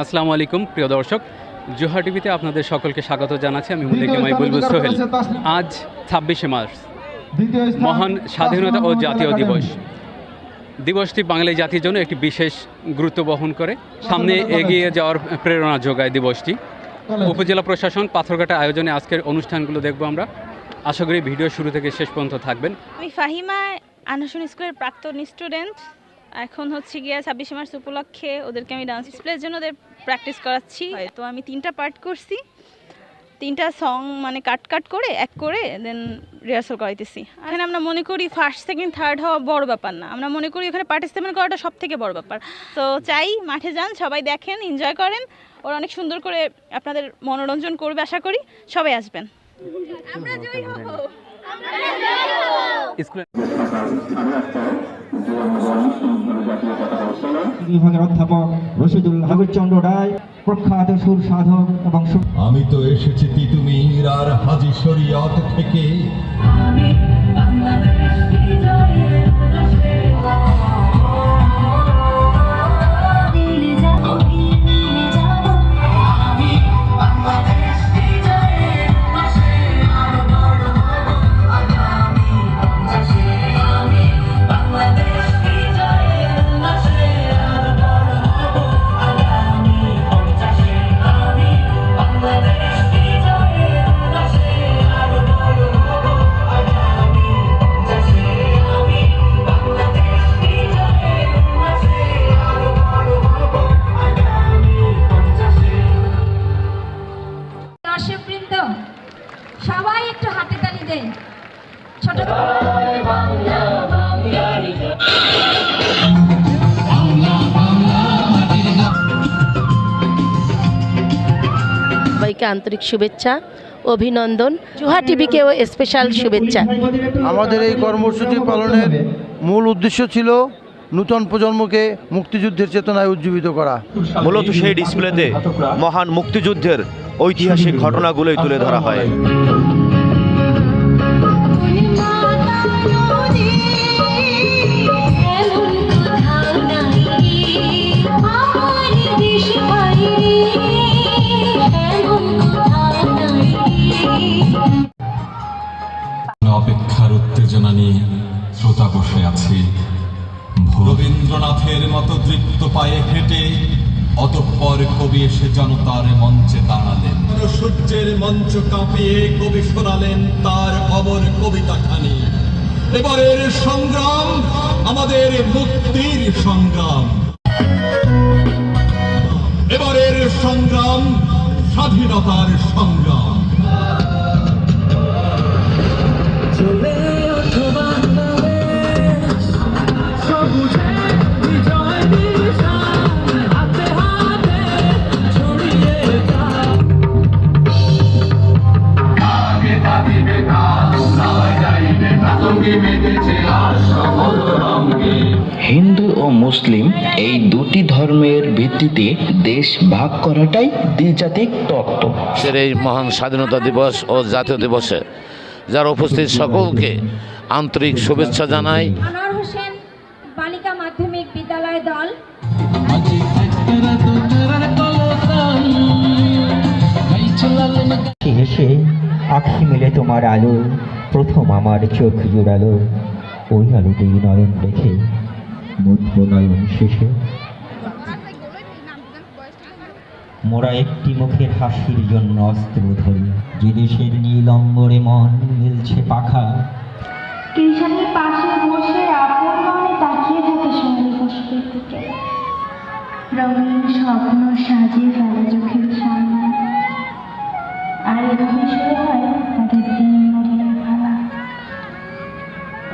আসসালামু আলাইকুম প্রিয় দর্শক। জোহা টিভিতে আপনাদের সকলকে স্বাগত জানাচ্ছি আমি মুদিকে মাই বুলবুল সোহেল। আজ ছাব্বিশে মার্চ মহান স্বাধীনতা ও জাতীয় দিবস। দিবসটি বাঙালি জাতির জন্য একটি বিশেষ গুরুত্ব বহন করে। সামনে এগিয়ে যাওয়ার প্রেরণা যোগায় দিবসটি। উপজেলা প্রশাসন পাথরঘাটা আয়োজনে আজকের অনুষ্ঠানগুলো দেখব আমরা। আশা করি ভিডিও শুরু থেকে শেষ পর্যন্ত থাকবেন। আমি ফাহিমা আনাসন স্কুলের প্রাক্তন স্টুডেন্ট এখন হচ্ছে গিয়ে ছাব্বিশে মার্চ উপলক্ষে ওদেরকে আমি ডান্স ডিসপ্লের জন্য ওদের প্র্যাকটিস করাচ্ছি। তো আমি তিনটা পার্ট করছি। তিনটা সং মানে কাট কাট করে এক করে দেন রিহার্সাল করাইতেছি। এখানে আমরা মনে করি ফার্স্ট সেকেন্ড থার্ড হওয়া বড় ব্যাপার না। আমরা মনে করি ওখানে পার্টিসিপেট করাটা সব থেকে বড় ব্যাপার। তো চাই মাঠে যান সবাই দেখেন এনজয় করেন। ওরা অনেক সুন্দর করে আপনাদের মনোরঞ্জন করবে আশা করি। সবাই আসবেন। আমরা জয়ী হব। স্কুলে বিভাগের অধ্যাপক রশিদুল হাবিবচন্দ্র রায় প্রখ্যাত সুর সাধক এবং আমি তো এসেছি তিতুমির আর হাজি শরিয়ত থেকে। সবাইকে আন্তরিক শুভেচ্ছা অভিনন্দন। জুহা টিভিকেও স্পেশাল শুভেচ্ছা। আমাদের এই কর্মসূচি পালনের মূল উদ্দেশ্য ছিল নূতন প্রজন্মকে মুক্তিযুদ্ধের চেতনায় উজ্জীবিত করা। মূলত সেই ডিসপ্লেতে মহান মুক্তিযুদ্ধের ঐতিহাসিক ঘটনাগুলোই তুলে ধরা হয়। অতঃপর কবি এসে জনতার মঞ্চে দাঁড়ালেন। সূর্যের মঞ্চ কাঁপিয়ে কবি শোনালেন তার অমর কবিতা খানি এবারের সংগ্রাম, আমাদের মুক্তির সংগ্রাম। এবারের সংগ্রাম, স্বাধীনতার সংগ্রাম। ভিত্তিতে দেশ ভাগ করাটাই দ্বিজাতিক তত্ত্ব। এই মহান স্বাধীনতা দিবস ও জাতীয় দিবসে যারা উপস্থিত সকলকে আন্তরিক শুভেচ্ছা জানাই। আনোয়ার হোসেন বালিকা মাধ্যমিক বিদ্যালয় দল। হেসে আখি মেলে তোমার আলো প্রথম আমার চোখ জোড়ালো। ওই আলোতেই নয়ন দেখে মুদ্র নয়ন শেষে মোরা একটি মুখের হাসির জন্য অস্ত্র ধরি। যে দেশের নীল অম্বরে মন মিলছে পাখা। পাশে বসে আপন মনে তাকিয়ে থাকে স্বপ্ন আর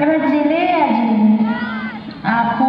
এবার জেলে আপন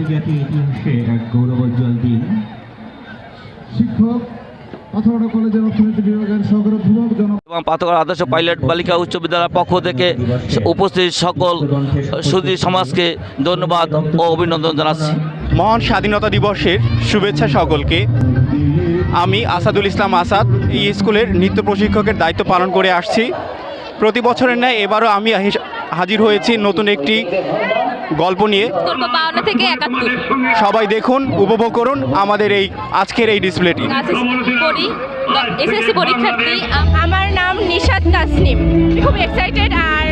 বাঙালি জাতির ইতিহাসে এক গৌরবোজ্জ্বল দিন শিক্ষক পাথরঘাটা কলেজের অর্থনীতি বিভাগের সহকারী অধ্যাপক জনাব এবং পাথর আদর্শ পাইলট বালিকা উচ্চ বিদ্যালয়ের পক্ষ থেকে উপস্থিত সকল সুদী সমাজকে ধন্যবাদ ও অভিনন্দন জানাচ্ছি। মহান স্বাধীনতা দিবসের শুভেচ্ছা সকলকে। আমি আসাদুল ইসলাম আসাদ এই স্কুলের নৃত্য প্রশিক্ষকের দায়িত্ব পালন করে আসছি। প্রতি বছরের ন্যায় এবারও আমি হাজির হয়েছি নতুন একটি গল্প নিয়ে বাউন্ন থেকে একাত্তর। সবাই দেখুন উপভোগ করুন আমাদের এই আজকের এই ডিসপ্লেটি। পড়ি এসএসসি পরীক্ষার্থী আমার নাম নিশাদ তাসনিম। খুব এক্সাইটেড আর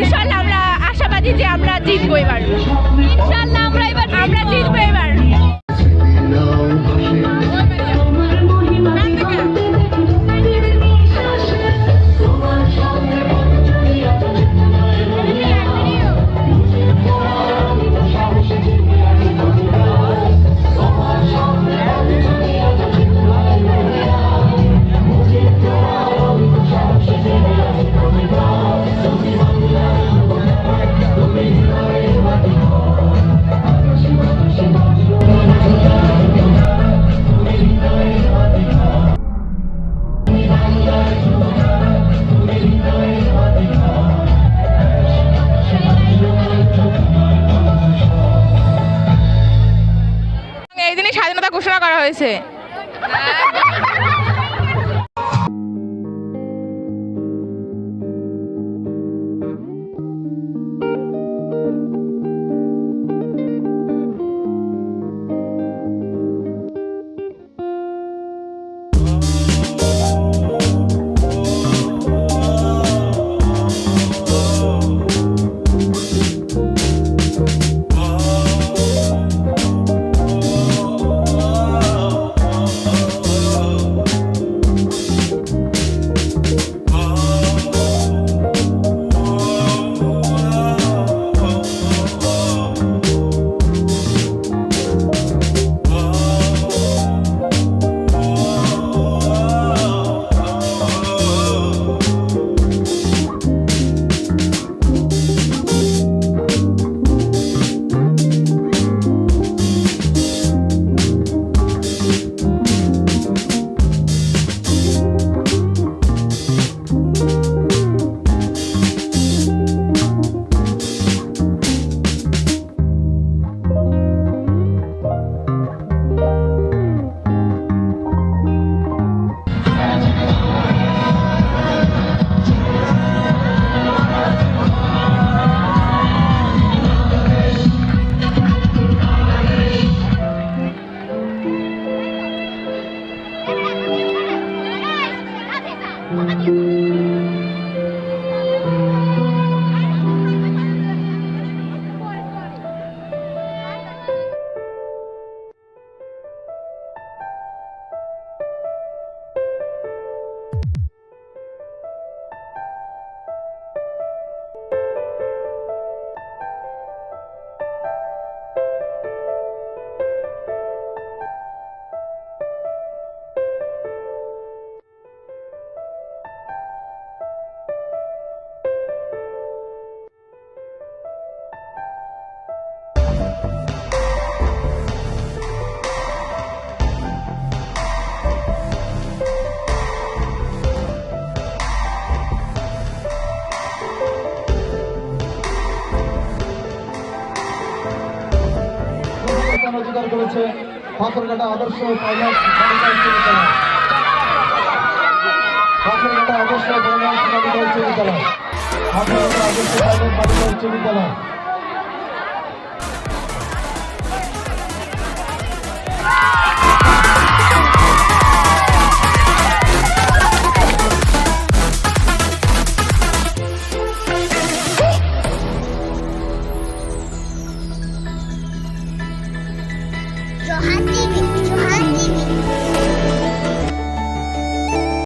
ইনশাল্লাহ আমরা আশাবাদী যে আমরা জিতবো এবার। ইনশাল্লাহ আমরা এবার আমরা জিতবো এবার। হয়েছে। পাথরঘাটা আদর্শ পাথরঘাটা আদর্শ বালিকা উচ্চ বিদ্যালয় পাথরঘাটা আদর্শ বালিকা উচ্চ বিদ্যালয় Ah!